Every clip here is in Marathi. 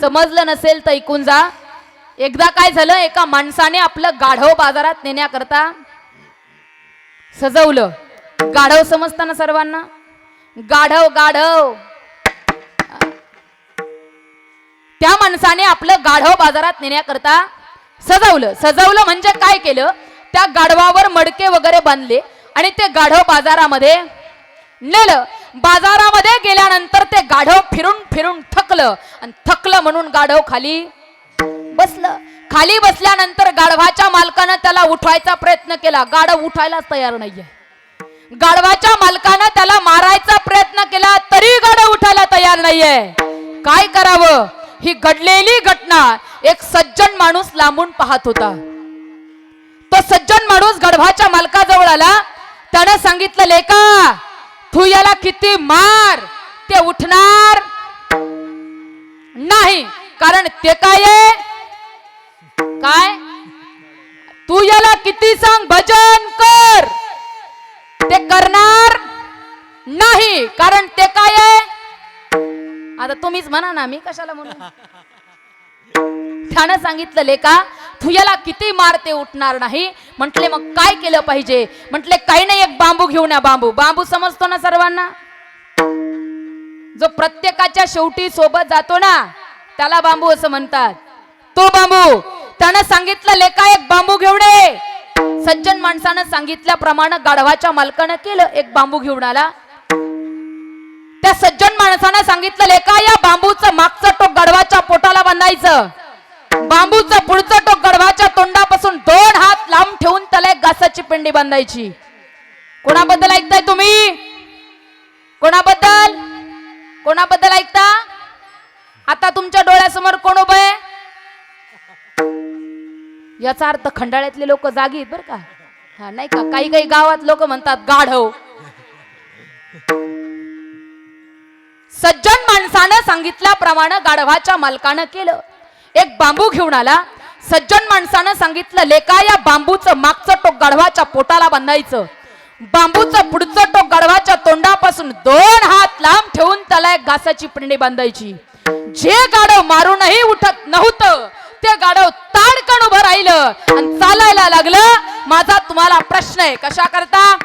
समजलं नसेल तर ऐकून जा. एकदा काय झालं एका माणसाने आपलं गाढव बाजारात नेण्याकरता सजवलं. गाढव समजताना सर्वांना? गाढव गाढव. त्या माणसाने आपलं गाढव बाजारात नेण्याकरता सजवलं. सजवलं म्हणजे काय केलं? त्या गाढवावर मडके वगैरे बांधले आणि ते गाढव बाजारामध्ये नेलं. बाजारामध्ये गेल्यानंतर ते गाढव फिरून फिरून थकलं. आणि थकलं म्हणून गाढव खाली बसलं. खाली बसल्यानंतर गाढवाच्या मालकानं त्याला उठवायचा प्रयत्न केला. गाढव उठायलाच तयार नाहीये. गाढवाच्या मालकानं त्याला मारायचा प्रयत्न केला तरी गाढव उठायला तयार नाहीये. काय करावं? ही घडलेली घटना. एक सज्जन माणूस लांबून पाहत होता. तो सज्जन माणूस गढवाच्या मालकाजवळ आला. त्यानं सांगितलं लेका तू याला किती मार? ते उठणार नाही. कारण ते काय काय? तू याला किती सांग? भजन कर. ते करणार नाही. कारण ते काय आता तुम्हीच म्हणा ना मी कशाला म्हणू? त्यानं सांगितलं लेका तू किती मारते उठणार नाही. म्हटले मग काय केलं पाहिजे? म्हटले काही नाही एक बांबू घेऊन या बांबू. बांबू समजतो ना सर्वांना? जो प्रत्येकाच्या शेवटी सोबत जातो ना त्याला बांबू असं म्हणतात. तो बांबू त्यानं सांगितलं लेखा एक बांबू घेऊन ये. सज्जन माणसानं सांगितल्याप्रमाणे गाढवाच्या मालकानं केलं एक बांबू घेऊन आला. त्या सज्जन माणसानं सांगितलं लेखा या बांबूचं मागचं टोक गाढवाच्या पोटाला बांधायचं. बांबूचं पुढचा टोक गडवाच्या तोंडापासून दोन हात लांब ठेवून त्याला एक घासाची पिंडी बांधायची. कोणाबद्दल ऐकताय तुम्ही? कोणाबद्दल? कोणाबद्दल ऐकता? आता तुमच्या डोळ्यासमोर कोण उभं आहे? याचा अर्थ खंडाळ्यातले लोक जागी बर का? हा नाही का? काही काही गावात लोक म्हणतात गाढव. सज्जन माणसानं सांगितल्याप्रमाणे गाढवाच्या मालकानं केलं. एक बांबू घेऊन आला. सज्जन माणसानं सांगितलं लेका या बांबूचं मागचं टोक गाढवाच्या पोटाला बांधायचं. बांबूचं पुढचं टोक गाढवाच्या तोंडापासून दोन हात लांब ठेवून त्याला एक घासाची पिंडी बांधायची. जे गाढव मारूनही उठत नव्हतं ते गाढव ताडकण उभं राहिलं आणि चालायला लागलं. माझा तुम्हाला प्रश्न आहे कशा करता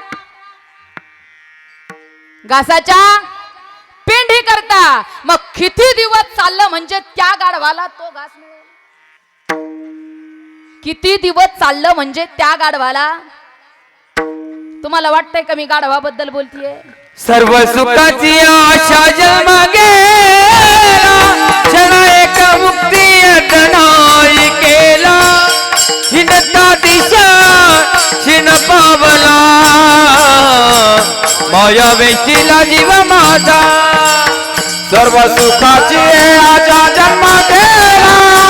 घासाच्या पिंडी करता. मग किती दिवस चाललं म्हणजे त्या गाढवाला तो घास मिळेल? किती दिवस चाललं म्हणजे त्या गाढवाला? तुम्हाला वाटतंय का मी गाढवाबद्दल बोलतीये? सर्व सुखाची आशा जमागे गेला एक मुक्ती केला. हिनता दिशा पावला. माया वेशीला जीव माझा. सर्व सुखाची आजा जन्म गेला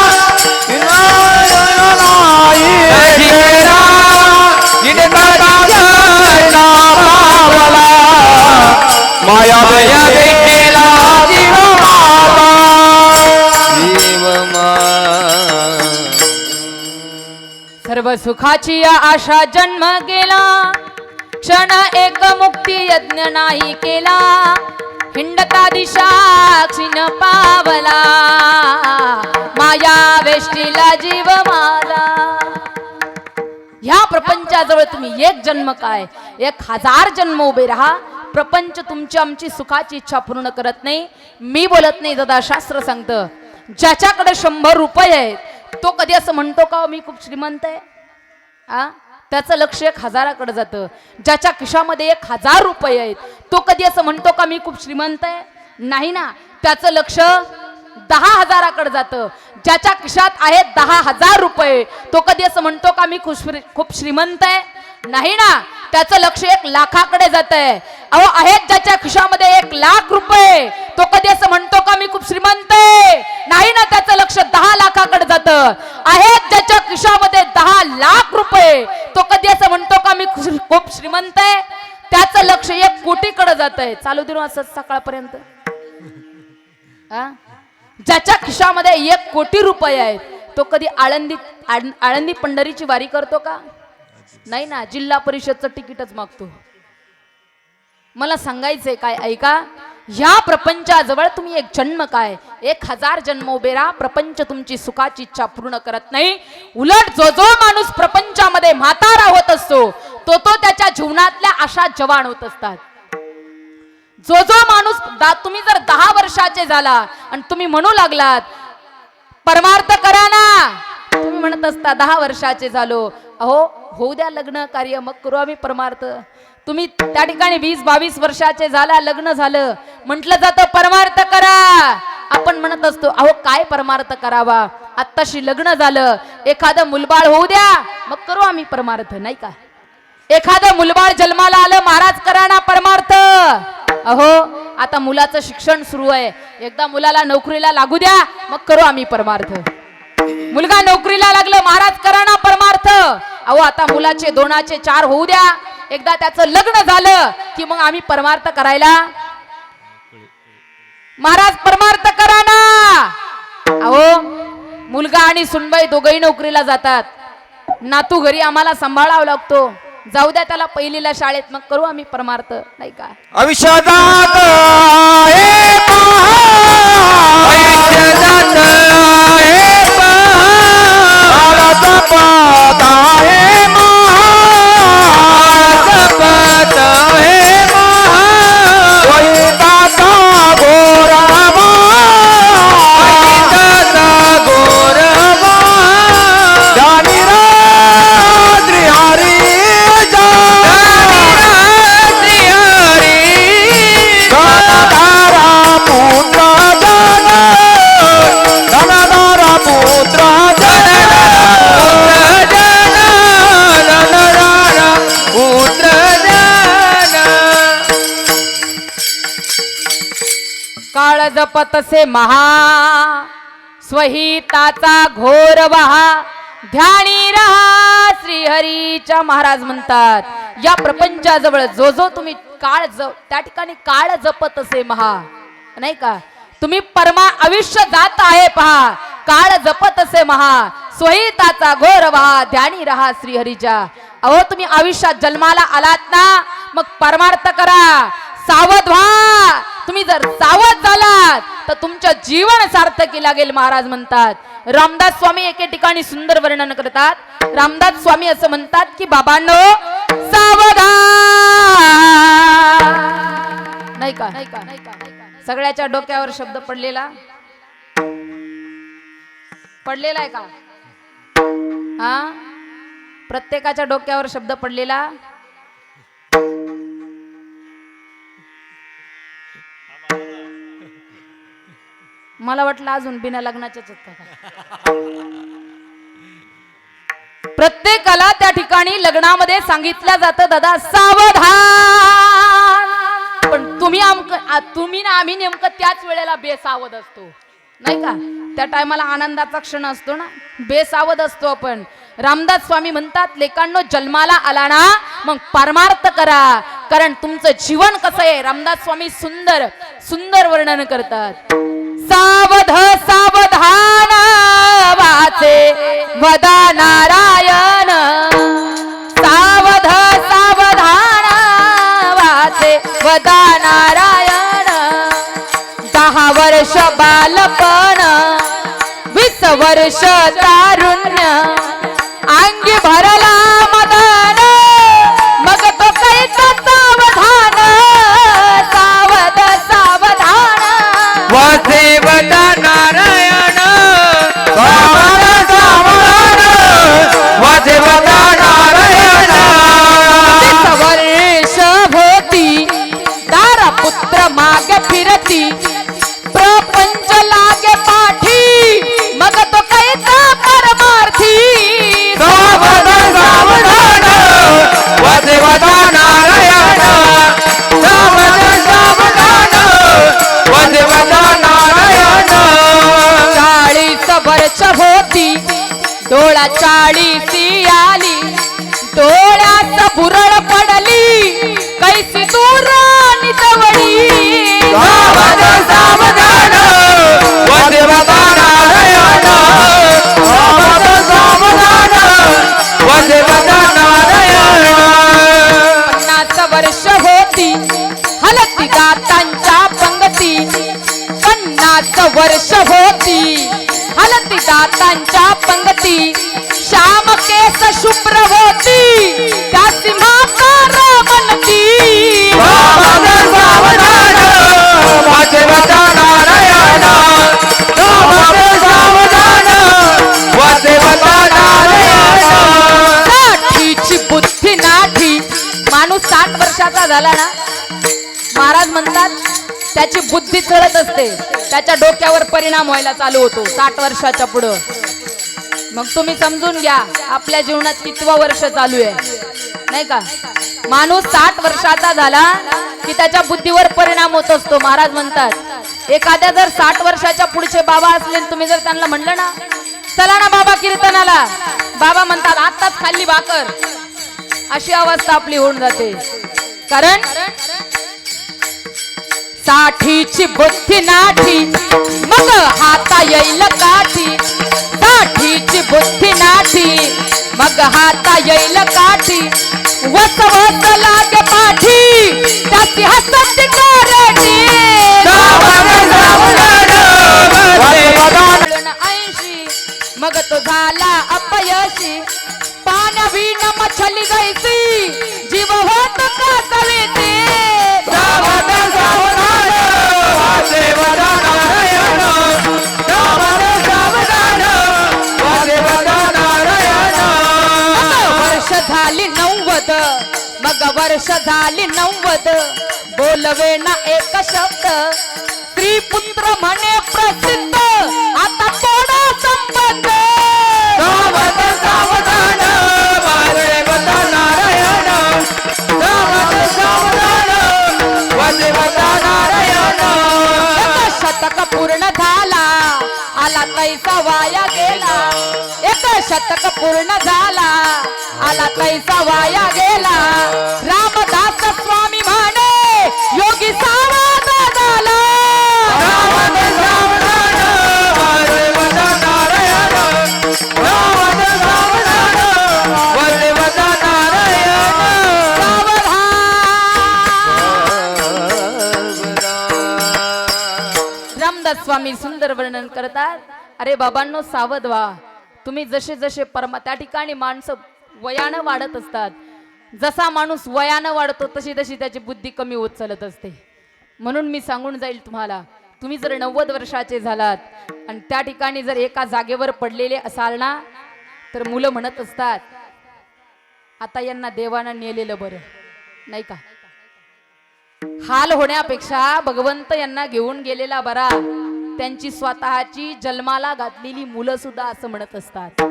सुखाची या आशा जन्म गेला. क्षण एक मुक्ती यज्ञ नाही केला. हिंडता दिशा क्षीण पावला. माया वेष्टीला जीव माला ह्या प्रपंचाजवळ तुम्ही एक जन्म काय? एक हजार जन्म उभे राहा. प्रपंच तुमची आमची सुखाची इच्छा पूर्ण करत नाही. मी बोलत नाही दादा शास्त्र सांगतं. ज्याच्याकडे शंभर रुपये आहेत तो कधी असं म्हणतो का मी खूप श्रीमंत आहे आ? त्याचं लक्ष एक हजाराकडे जातं. ज्याच्या खिशामध्ये एक हजार रुपये आहेत तो कधी असं म्हणतो का मी खूप श्रीमंत आहे? नाही ना. त्याचं लक्ष दहा हजाराकडे जातं. ज्याच्या खिशात आहेत दहा हजार रुपये तो कधी असं म्हणतो का मी खुश खूप श्रीमंत आहे? नाही ना. त्याचं लक्ष एक लाखाकडे जात आहे अहो आहेत ज्याच्या खिशामध्ये एक लाख रुपये. तो कधी असं म्हणतो का मी खूप श्रीमंत आहे? नाही ना त्याचं लक्ष दहा लाखाकडे जातं. आहेत ज्याच्या खिशामध्ये दहा लाख रुपये. तो कधी असं म्हणतो का मी खूप श्रीमंत आहे? त्याचं लक्ष एक कोटीकडे जात आहे चालू देऊ असं सकाळपर्यंत. ज्याच्या खिशामध्ये एक कोटी रुपये आहेत तो कधी आळंदी आळंदी पंढरीची वारी करतो का? नाही ना जिल्हा परिषदचं तिकीटच मागतो. मला सांगायचंय काय ऐका. ह्या प्रपंचाजवळ तुम्ही एक जन्म काय? एक हजार जन्म उभे राहा प्रपंच तुमची सुखाची इच्छा पूर्ण करत नाही. उलट जो जो माणूस प्रपंचामध्ये म्हातारा होत असतो तो तो त्याच्या जीवनातल्या आशा जवान होत असतात. जो जो माणूस दा- तुम्ही जर दहा वर्षाचे झाला आणि तुम्ही म्हणू लागलात परमार्थ करा ना. तुम्ही म्हणत असता दहा वर्षाचे झालो. अहो होऊ द्या लग्न कार्य मग करू आम्ही परमार्थ. तुम्ही त्या ठिकाणी वीस बावीस वर्षाचे झाला लग्न झालं. म्हटलं जातं परमार्थ करा. आपण म्हणत असतो अहो काय परमार्थ करावा? आत्ताशी लग्न झालं. एखादं मुलबाळ होऊ द्या मग करू आम्ही परमार्थ. नाही का? एखादं मुलबाळ जन्माला आलं महाराज करा ना परमार्थ. अहो आता मुलाचं शिक्षण सुरू आहे. एकदा मुलाला नोकरीला लागू द्या मग करू आम्ही परमार्थ. मुलगा नोकरीला लागलं महाराज करा ना परमार्थ. अहो आता मुलाचे दोनाचे चार होऊ द्या. एकदा त्याचं लग्न झालं की मग आम्ही परमार्थ करायला. महाराज परमार्थ करा ना. अहो मुलगा आणि सुनबाई दोघही नोकरीला जातात. नातू घरी आम्हाला सांभाळावा लागतो. जाऊ द्या त्याला पहिलीला शाळेत मग करू आम्ही परमार्थ नाही का? आयुष्यात हे पहा आहे महा जपत तसे महा. स्वहिताचा घोर वहा. ध्यानी रहा श्रीहरीच्या महाराज म्हणतात. या प्रपंचाजवळ जो जो तुम्ही काळ ज त्या ठिकाणी काळ जपत असे महा. नाही का? तुम्ही परमा आयुष्य जात आहे पहा. काळ जपत असे महा. स्वहिताचा घोर वहा ध्यानी रहा श्रीहरीच्या. अहो तुम्ही आयुष्यात जन्माला आलात ना? मग परमार्थ करा. सावध व्हा. तुम्ही जर सावध झालात तर तुमच्या जीवन सार्थकी लागेल महाराज म्हणतात. रामदास स्वामी एके ठिकाणी सुंदर वर्णन करतात. रामदास स्वामी असं म्हणतात की बाबांनो सावधान नाही का नाही का नाही का? सगळ्याच्या डोक्यावर शब्द पडलेला? पडलेला आहे का? हा? प्रत्येकाच्या डोक्यावर शब्द पडलेला? मला वाटलं अजून बिना लग्नाच्याच प्रत्येकाला त्या ठिकाणी लग्नामध्ये सांगितलं जातं दादा सावधान. पण तुम्ही तुम्ही ना आम्ही नेमकं त्याच वेळेला बेसावध असतो. नाही का? त्या टायमाला आनंदाचा क्षण असतो ना. बेसावध असतो आपण. रामदास स्वामी म्हणतात लेकांनो जन्माला आला ना मग परमार्थ करा. कारण तुमचं जीवन कसं आहे? रामदास स्वामी सुंदर सुंदर वर्णन करतात. सावध सावधान वाचे. वदा नारायण. सावध सावधान वाचे. वदा नारायण. दहा वर्ष बालपण वीस वर्ष तारुण्य. सावधान वासेवता नारायण. साठीची बुद्धी नाठी माणूस साठ वर्षाचा झाला ना? महाराज म्हणतात त्याची बुद्धी चढत असते त्याच्या डोक्यावर परिणाम व्हायला चालू होतो साठ वर्षाच्या पुढं. मग तुम्ही समजून घ्या आपल्या जीवनात कितवं वर्ष चालू आहे. नाही का? माणूस साठ वर्षाचा झाला की त्याच्या बुद्धीवर परिणाम होत असतो महाराज म्हणतात. एखाद्या जर साठ वर्षाच्या पुढचे बाबा असले तुम्ही जर त्यांना म्हणलं ना चला ना बाबा कीर्तनाला. बाबा म्हणतात आत्ताच खाल्ली भाकर. अशी अवस्था आपली होऊन जाते. कारण साठीची बुद्धी नाठी मग हाता येईल काठी. साठीची बुद्धी नाठी मग हाता येईल काठी. वस वस लागे पाठी त्याची हसत करणी ऐंशी मग तो झाला अपयशी. पाण्या विण मछली गैसी जीव होत का सवेते. वर्ष झाली नव्वद. बोलवे ना एक शब्द. स्त्री पुत्र म्हणे प्रसिद्ध. सुंदर वर्णन करतात. अरे बाबांनो सावध व्हा. तुम्ही जसे जसे परमा त्या ठिकाणी माणसं वयानं वाढत असतात जसा माणूस वयानं वाढतो तशी तशी त्याची बुद्धी कमी होत चालत असते. म्हणून मी सांगून जाईल तुम्हाला तुम्ही जर नव्वद वर्षाचे झालात आणि त्या ठिकाणी जर एका जागेवर पडलेले असाल ना तर मुलं म्हणत असतात आता यांना देवानं नेलेलं बरं. नाही का? हाल होण्यापेक्षा भगवंत यांना घेऊन गेलेला बरा. त्यांची स्वतःची जन्माला घातलेली मुलं सुद्धा असं म्हणत असतात.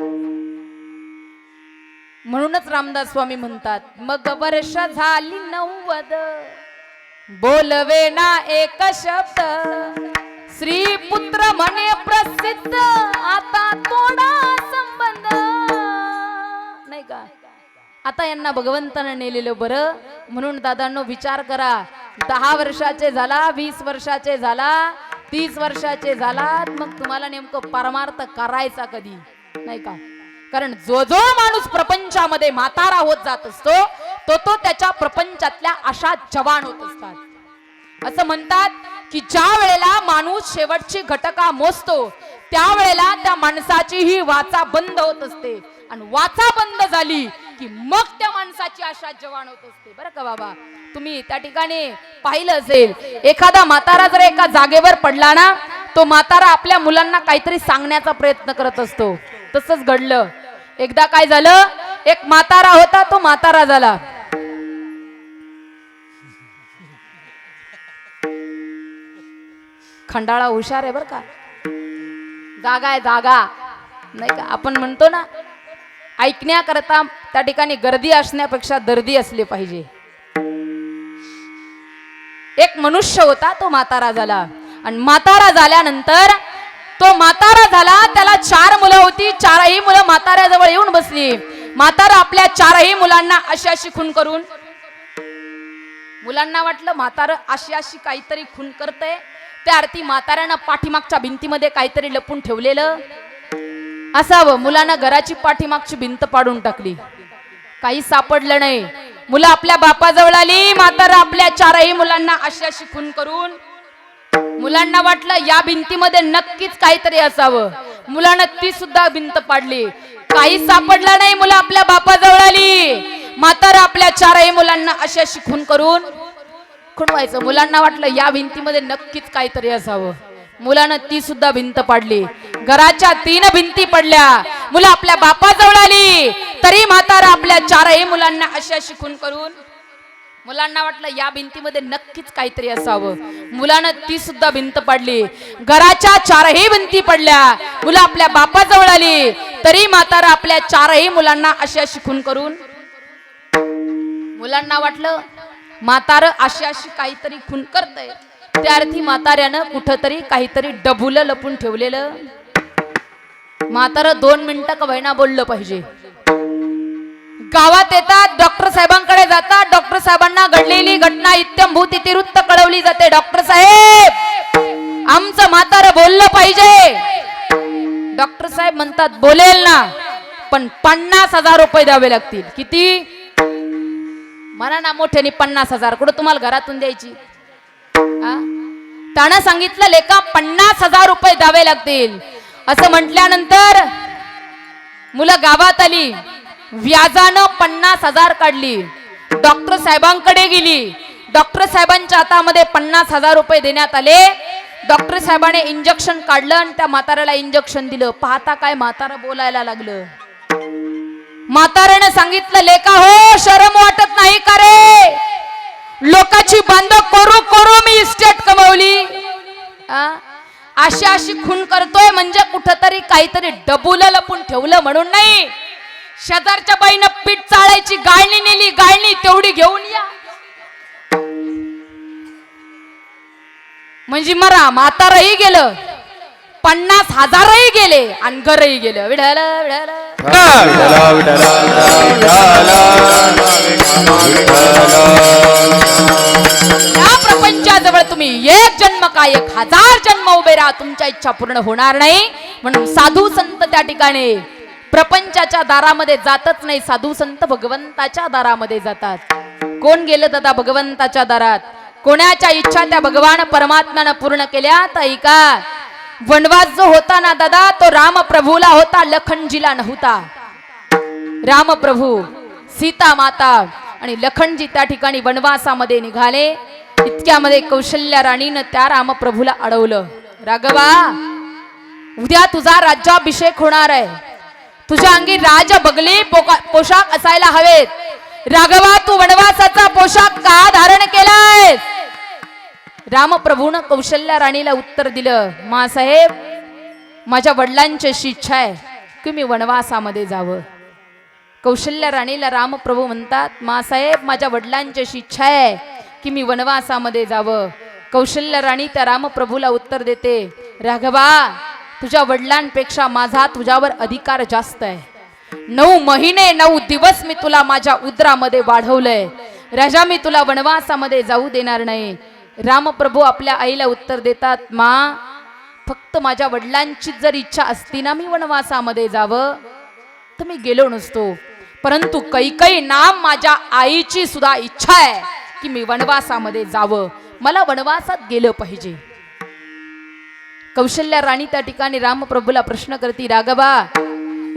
म्हणूनच रामदास स्वामी म्हणतात मग वर्ष झाली नव्वद. बोलवे ना एक शब्द. श्री पुत्र म्हणे प्रसिद्ध आता थोडा संबंध. नाही का? आता यांना भगवंतानं नेलेलं बरं. म्हणून दादांनो विचार करा दहा वर्षाचे झाला वीस वर्षाचे झाला तीस वर्षाचे झालात मग तुम्हाला नेमकं परमार्थ करायचा कधी? नाही का? कारण जो जो माणूस प्रपंचामध्ये म्हातारा होत जात असतो तो तो त्याच्या प्रपंचातल्या अशा जवान होत असतात. असं म्हणतात की ज्या वेळेला माणूस शेवटची घटका मोजतो त्यावेळेला त्या माणसाची ही वाचा बंद होत असते. आणि वाचा बंद झाली की मग त्या माणसाची आशा जवान होत असते. बरं का बाबा? तुम्ही त्या ठिकाणी पाहिलं असेल एखादा म्हातारा जर एका जागेवर पडला ना तो म्हातारा आपल्या मुलांना काहीतरी सांगण्याचा प्रयत्न करत असतो. तसंच घडलं. एकदा काय झालं? एक म्हातारा होता तो म्हातारा झाला. खंडाळा हुशार आहे बर का? जागा आहे जागा. नाही का? आपण म्हणतो ना ऐकण्याकरता त्या ठिकाणी गर्दी असण्यापेक्षा दर्दी असले पाहिजे. एक मनुष्य होता तो म्हातारा झाला. आणि म्हातारा झाल्यानंतर तो म्हातारा झाला त्याला चार मुलं होती. चारही मुलं म्हाताऱ्याजवळ येऊन बसली. म्हातारा आपल्या चारही मुलांना अशी अशी खून करून. मुलांना वाटलं म्हातारं अशी अशी काहीतरी खून करतय. त्या अर्थी म्हाताऱ्यानं पाठीमागच्या भिंतीमध्ये काहीतरी लपून ठेवलेलं. असावं. मुलांना घराची पाठीमागची भिंत पाडून टाकली. काही सापडलं नाही. मुलं आपल्या बापाजवळ आली म्हातारा आपल्या चारही मुलांना अशा शिकून करून मुलांना वाटलं या भिंतीमध्ये नक्कीच काहीतरी असावं. मुलानं ती सुद्धा भिंत पाडली. काही सापडलं नाही मुलं आपल्या बापाजवळ आली. म्हातारा आपल्या चारही मुलांना अशा शिकून करून खुणवायचं. मुलांना वाटलं या भिंतीमध्ये नक्कीच काहीतरी असावं. मुलानं ती सुद्धा भिंत पाडली. घराच्या तीन भिंती पडल्या. मुलं आपल्या बापाजवळ आली. तरी म्हातारा आपल्या चारही मुलांना अशा शिकून करून मुलांना वाटलं या भिंतीमध्ये नक्कीच काहीतरी असावं. मुलानं ती सुद्धा भिंत पडली. घराच्या चारही भिंती पडल्या. मुलं आपल्या बापाजवळ आली. तरी म्हातारा आपल्या चारही मुलांना अशा शिकून करून मुलांना वाटलं म्हातार अशी अशी काहीतरी खून करतय. त्या अर्थी म्हाताऱ्यानं कुठंतरी काहीतरी डबुलं लपून ठेवलेलं. म्हातार दोन मिनिटं का बहिणा बोललं पाहिजे. गावात येतात डॉक्टर साहेबांकडे जातात डॉक्टर साहेबांना घडलेली घटना इत्यंभूत इतिवृत्त कळवली जाते. डॉक्टर साहेब आमचं म्हातार बोललं पाहिजे. डॉक्टर साहेब म्हणतात बोलेल ना पण पन्नास हजार रुपये द्यावे लागतील. किती? म्हणा ना मोठ्याने पन्नास हजार. कुठं तुम्हाला घरातून द्यायची? हा? त्यानं सांगितलं लेखा पन्नास हजार रुपये द्यावे लागतील. असं म्हटल्यानंतर मुलं गावात आली. व्याजानं पन्नास हजार काढली. डॉक्टर साहेबांकडे गेली. डॉक्टर साहेबांच्या हातामध्ये पन्नास हजार रुपये देण्यात आले. डॉक्टर साहेबाने इंजेक्शन काढलं आणि त्या म्हाताऱ्याला इंजेक्शन दिलं. पाहता काय म्हातारा बोलायला लागलं. म्हाताऱ्याने सांगितलं लेका हो शरम वाटत नाही का रे? लोकांची बांध करू करू मी इस्टेट कमवली. अशी अशी खून करतोय म्हणजे कुठंतरी काहीतरी डबुलं लपून ठेवलं म्हणून नाही. शेजारच्या बाईनं पीठ चाळायची गाळणी नेली गाळणी तेवढी घेऊन या. म्हणजे मरा म्हातारही गेलं पन्नास हजारही गेले आणि घरही गेलं. विढाल विढाल विठ्ठला विठ्ठला या प्रपंचाजवळ तुम्ही एक जन्म काय एक हजार जन्म उभे राहा तुमच्या इच्छा पूर्ण होणार नाही. म्हणून साधू संत त्या ठिकाणी प्रपंचाच्या दारामध्ये जातच नाही. साधू संत भगवंताच्या दारामध्ये जातात. कोण गेलं दादा भगवंताच्या दारात? कोणाच्या इच्छा त्या भगवान परमात्म्यानं पूर्ण केल्या? तर ऐका वनवास जो होता ना दादा तो राम प्रभूला होता लखनजीला नव्हता. रामप्रभू सीता माता आणि लखनजी त्या ठिकाणी वनवासामध्ये निघाले. इतक्यामध्ये कौशल्या राणीनं त्या रामप्रभूला अडवलं. राघवा उद्या तुझा राज्याभिषेक होणार आहे. तुझ्या अंगी राज बगली पोका- पोशाख असायला हवेत. राघवा तू वनवासाचा पोशाख का धारण केलाय रामप्रभूनं कौशल्या राणीला उत्तर दिलं मासाहेब माझ्या वडिलांची अशी इच्छा आहे की मी वनवासामध्ये जावं. कौशल्या राणीला रामप्रभू म्हणतात मासाहेब माझ्या वडिलांची अशी इच्छा आहे की मी वनवासामध्ये जावं. कौशल्य राणी त्या रामप्रभूला उत्तर देते राघवा तुझ्या वडिलांपेक्षा माझा तुझ्यावर अधिकार जास्त आहे. नऊ महिने नऊ दिवस मी तुला माझ्या उदरामध्ये वाढवलंय. राजा मी तुला वनवासामध्ये जाऊ देणार नाही. रामप्रभू आपल्या आईला उत्तर देतात मा फक्त माझ्या वडिलांची जर इच्छा असती ना मी वनवासामध्ये जावं तर मी गेलो नसतो. परंतु कैकई नाम माझ्या आईची सुद्धा इच्छा आहे की मी वनवासामध्ये जावं. मला वनवासात गेलं पाहिजे. कौशल्या राणी त्या ठिकाणी रामप्रभूला प्रश्न करती राघवा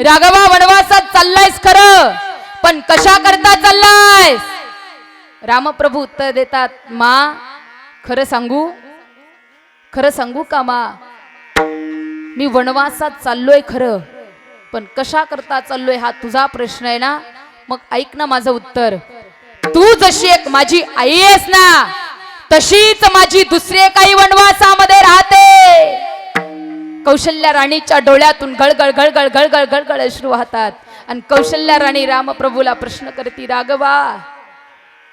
राघवा वनवासात चाललायस खरं? पण कशा करता चाललायस? रामप्रभू उत्तर देतात मा खरं सांगू? खरं सांगू का मा? मी वनवासात चाललोय खरं पण कशा करता चाललोय हा तुझा प्रश्न आहे ना? मग ऐक ना माझं उत्तर. तू जशी एक माझी आई आहेस ना तशीच माझी दुसरे काही वनवासामध्ये राहते. कौशल्या राणीच्या डोळ्यातून गळगळ गळगळ गळगळ गळगळ अश्रू वाहतात. आणि कौशल्या राणी रामप्रभूला प्रश्न करती राघवा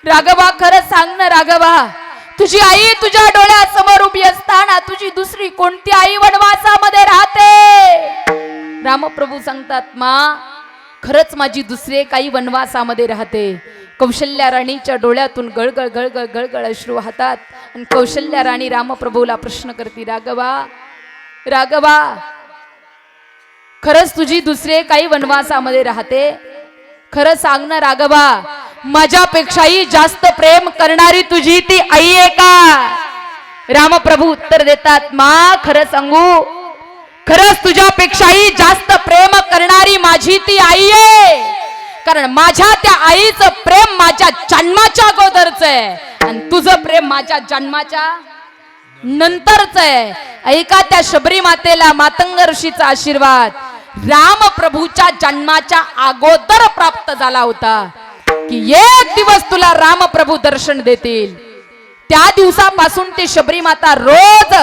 राघवा खरं सांग ना राघवा तुझी आई तुझ्या डोळ्यासमोर उभी असताना तुझी दुसरी कोणती आई वनवासामध्ये राहते? रामप्रभू सांगतात मा खरंच माझी दुसरे काही वनवासामध्ये राहते. कौशल्या राणीच्या डोळ्यातून गळगळ गळगळ गळगळ अश्रू वाहतात. आणि कौशल्या राणी रामप्रभूला प्रश्न करते राघवा राघवा खरंच तुझी दुसरे काही वनवासामध्ये राहते? खरं सांग ना राघवा माझ्यापेक्षाही जास्त प्रेम करणारी तुझी ती आई आहे का? रामप्रभू उत्तर देतात मा खरं सांगू खरंच तुझ्यापेक्षाही जास्त प्रेम करणारी माझी ती आई आहे. कारण माझ्या त्या आईचं प्रेम माझ्या जन्माच्या अगोदरच आहे. आणि तुझं प्रेम माझ्या जन्माच्या नंतरच आहे. ऐका त्या शबरी मातेला मातंग ऋषीचा आशीर्वाद. राम प्रभूच्या जन्माच्या अगोदर प्राप्त झाला होता. की एक दिवस तुला राम प्रभू दर्शन देतील. त्या दिवसापासून ते शबरी माता रोज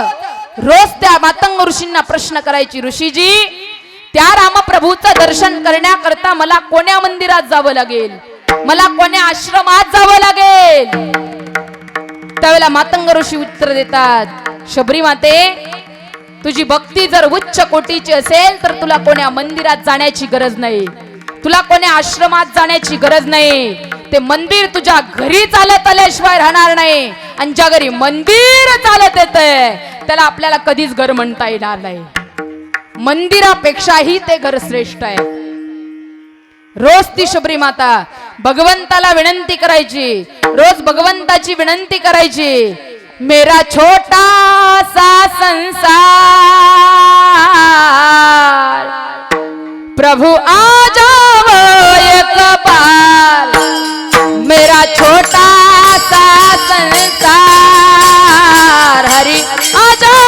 रोज त्या मातंग ऋषींना प्रश्न करायची ऋषीजी त्या रामप्रभूचं दर्शन करण्याकरता मला कोण्या मंदिरात जावं लागेल? मला कोण्या आश्रमात जावं लागेल? त्यावेळेला मातंग ऋषी उत्तर देतात शबरी माते तुझी भक्ती जर उच्च कोटीची असेल तर तुला कोण्या मंदिरात जाण्याची गरज नाही. तुला कोण्या आश्रमात जाण्याची गरज नाही. ते मंदिर तुझ्या घरी चालत आल्याशिवाय राहणार नाही. आणि ज्या घरी मंदिर चालत येत त्याला आपल्याला कधीच घर म्हणता येणार नाही. मंदिरापेक्षाही ते घर श्रेष्ठ आहे. रोज ती शबरी माता भगवंताला विनंती करायची. रोज भगवंताची विनंती करायची. मेरा छोटा सा संसार. प्रभु आ जाओ एक बार. मेरा छोटा सा संसार. हरि आ जाओ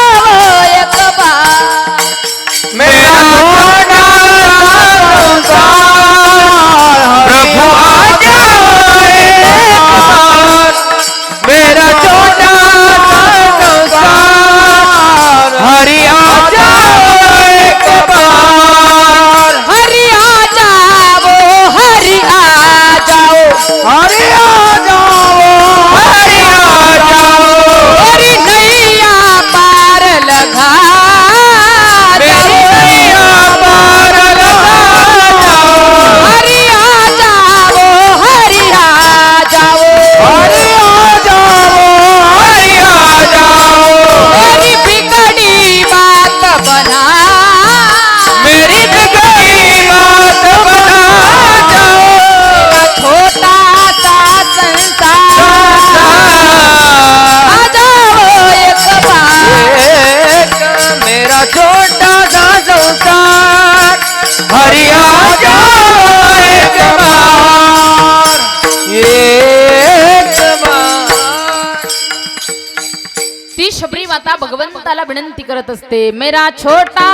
ती शबरी माता भगवंताला विनंती करत असते. मेरा छोटा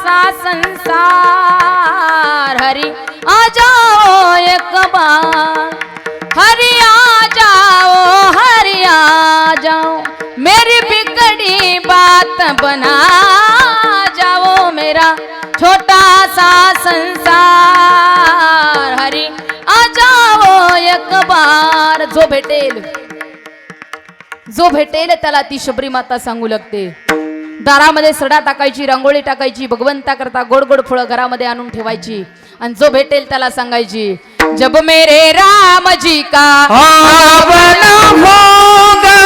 सा संसार हरी आ जाओ एक बार. हरि आ जाओ हरि आ जाओ. मेरी बिगड़ी बात बना जाओ मेरा छोटा सा संसार हरी आ जाओ एक बार. जो भेटेल जो भेटेल त्याला ती शबरी माता सांगू लागते. दारामध्ये सडा टाकायची रांगोळी टाकायची भगवंता करता गोड गोड फळं घरामध्ये आणून ठेवायची आणि जो भेटेल त्याला सांगायची जब मेरे राम जी का पावन होगा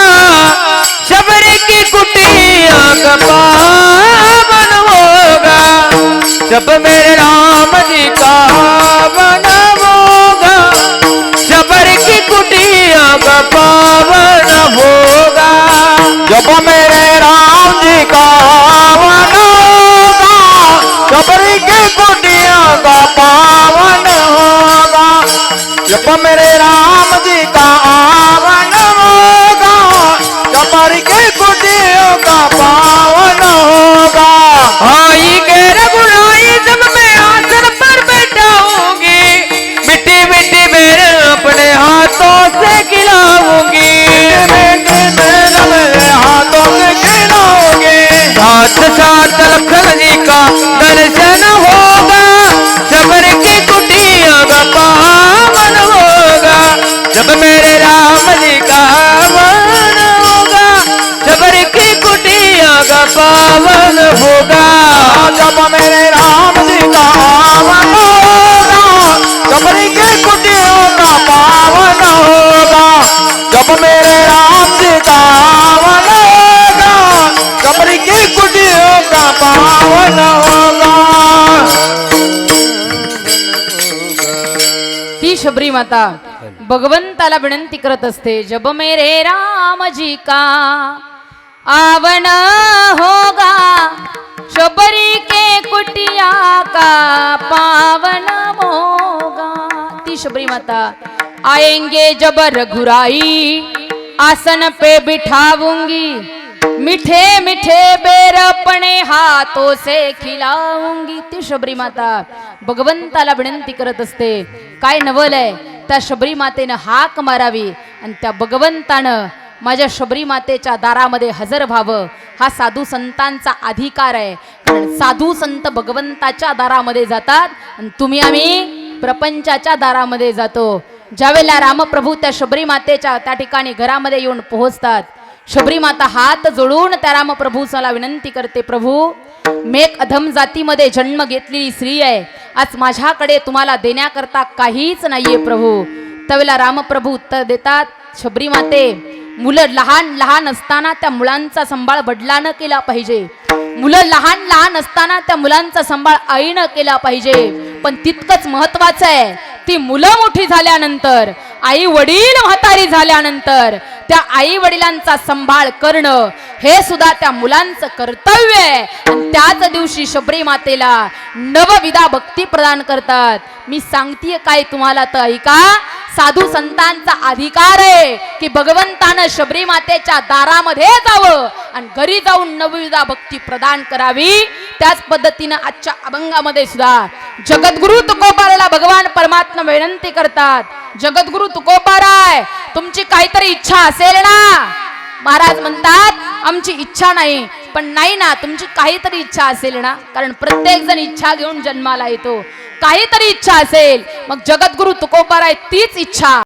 शबरी की कुटिया का पावन होगा जब मेरे जब मेरे राम जी का पावन होगा शबरी की कुटिया का पावन होगा जब मेरे राम जी का आवन होगा जबरी के कुटियों का पावन होगा। आई के रघुराई शबरी माता भगवंताला विनंती करत असते जब मेरे राम जी का आवन होगा शबरी के कुटिया का पावन मोगा। ती शबरी माता आएंगे जब रघुराई आसन पे बिठाऊंगी मिठे मिठे बेर अपने हाथों से खिलाऊंगी ती शबरी माता. भगवंताला विनंती करत असते काय नवल आहे? त्या शबरी मातेनं हाक मारावी आणि त्या भगवंतानं माझ्या शबरी मातेच्या दारामध्ये हजर व्हावं. हा साधू संतांचा अधिकार आहे. कारण साधू संत भगवंताच्या दारामध्ये जातात आणि तुम्ही आम्ही प्रपंचाच्या दारामध्ये जातो. ज्यावेळेला रामप्रभू त्या शबरी मातेच्या त्या ठिकाणी घरामध्ये येऊन पोहोचतात शबरी माता हात जोडून त्या रामप्रभूसाला विनंती करते प्रभू मेक अधम जातीमध्ये जन्म घेतलेली स्त्री आहे. आज माझ्याकडे तुम्हाला देण्याकरता काहीच नाहीये प्रभू. त्यावेळेला रामप्रभू उत्तर देतात शबरी माते मुलं लहान लहान असताना त्या मुलांचा सांभाळ बडलानं केला पाहिजे. मुलं लहान लहान असताना त्या मुलांचा सांभाळ आईनं केला पाहिजे. पण तितकंच महत्वाचं आहे ती मुलं मोठी झाल्यानंतर आई वडील म्हातारी झाल्यानंतर त्या आई वडिलांचा सांभाळ करणं हे सुद्धा त्या मुलांचं कर्तव्य आहे. त्याच दिवशी शबरी मातेला नवविधा भक्ती प्रदान करतात. मी सांगतीये काय तुम्हाला तर ऐका. साधू संतांचा अधिकार आहे की भगवंतानं शबरी मातेच्या दारामध्ये जावं आणि घरी जाऊन नवविधा भक्ती प्रदान करावी. त्याच पद्धतीनं आजच्या अभंगामध्ये सुद्धा जगद्गुरु तुकोबाराला भगवान परमात्मा विनंती करतात. जगद्गुरु तुकोबाराय तुमची काहीतरी इच्छा असेल ना? महाराज म्हणतात आमची इच्छा नाही पण नाही ना तुमची काहीतरी इच्छा असेल ना? कारण प्रत्येक जण इच्छा घेऊन जन्माला येतो. काहीतरी इच्छा असेल मग जगद्गुरु तुकोबाराय तीच इच्छा.